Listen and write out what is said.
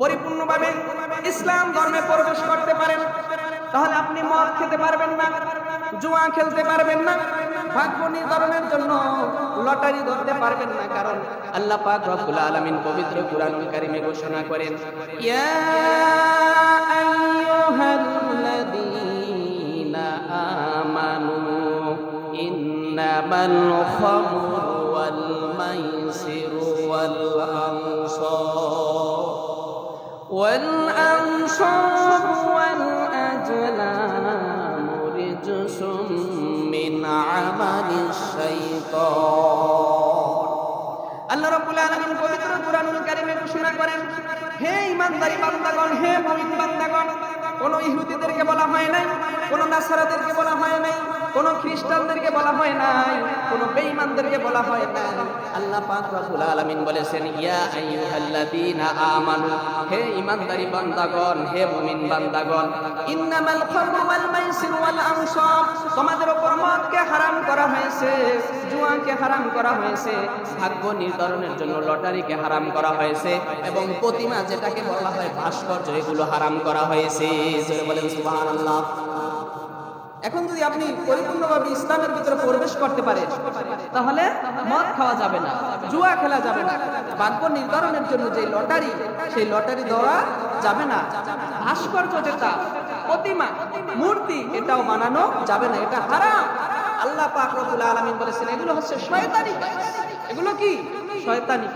পরিপূর্ণভাবে ইসলাম ধর্মে প্রবেশ করতে পারেন, তাহলে আপনি মদ খেতে পারবেন না, জুয়া খেলতে পারবেন না ভাগ্য নির্ধারণের জন্য লটারি ধরতে পারবেন না, কারণ আল্লাহ পাক রব্বুল আলামিন পবিত্র কুরআনুল কারীমে ঘোষণা করেন, ইয়া আইয়ুহাল্লাযীনা আমানু ইন্নামাল খামরু ওয়াল মাইসিরু ওয়াল والأنصار والأزلام رجس من عمل الشيطان আল্লাহ রাব্বুল আলামিন পবিত্র কুরআনুল কারীমে ঘোষণা করেন হে ঈমানদারি বান্দাগণ হে মুমিন বান্দাগণ কোন ইহুদিদেরকে বলা হয় নাই কোন নাসারাদেরকে বলা হয় নাই কোন খ্রিস্টানদেরকে বলা হয় নাই, কোন বেঈমানদেরকে বলা হয় নাই। আল্লাহ পাক রব্বুল আলামিন বলেছেন, ইয়া আইয়ুহাল্লাযীনা আমানু, হে ঈমানদারি বান্দাগণ, হে মুমিন বান্দাগণ, ইন্নামাল খামরু ওয়াল মাইসির ওয়াল আনসাব তোমাদের উপর মদকে হারাম করা হয়েছে, জুয়াকে হারাম করা হয়েছে, ভাগ্য নির্ধারণের জন্য লটারিকে হারাম করা হয়েছে, এবং প্রতিমা যেটাকে বলা হয় ভাস্কর্য, এগুলো হারাম করা হয়েছে। বলেন সুবহানাল্লাহ। এখন যদি আপনি পরিপূর্ণভাবে ইসলামের ভিতরে প্রবেশ করতে পারেন, তাহলে মদ খাওয়া যাবে না, জুয়া খেলা যাবে না। ভাগ্য নির্ধারণের জন্য যে লটারি, সেই লটারি দেওয়া যাবে না। ভাস্কর্য যেটা, প্রতিমা, মূর্তি, এটাও বানানো যাবে না, এটা হারাম। আল্লাহ পাক রব্বুল আলামিন বলেছেন, এগুলো হচ্ছে শয়তানি এগুলো কি? শয়তানি।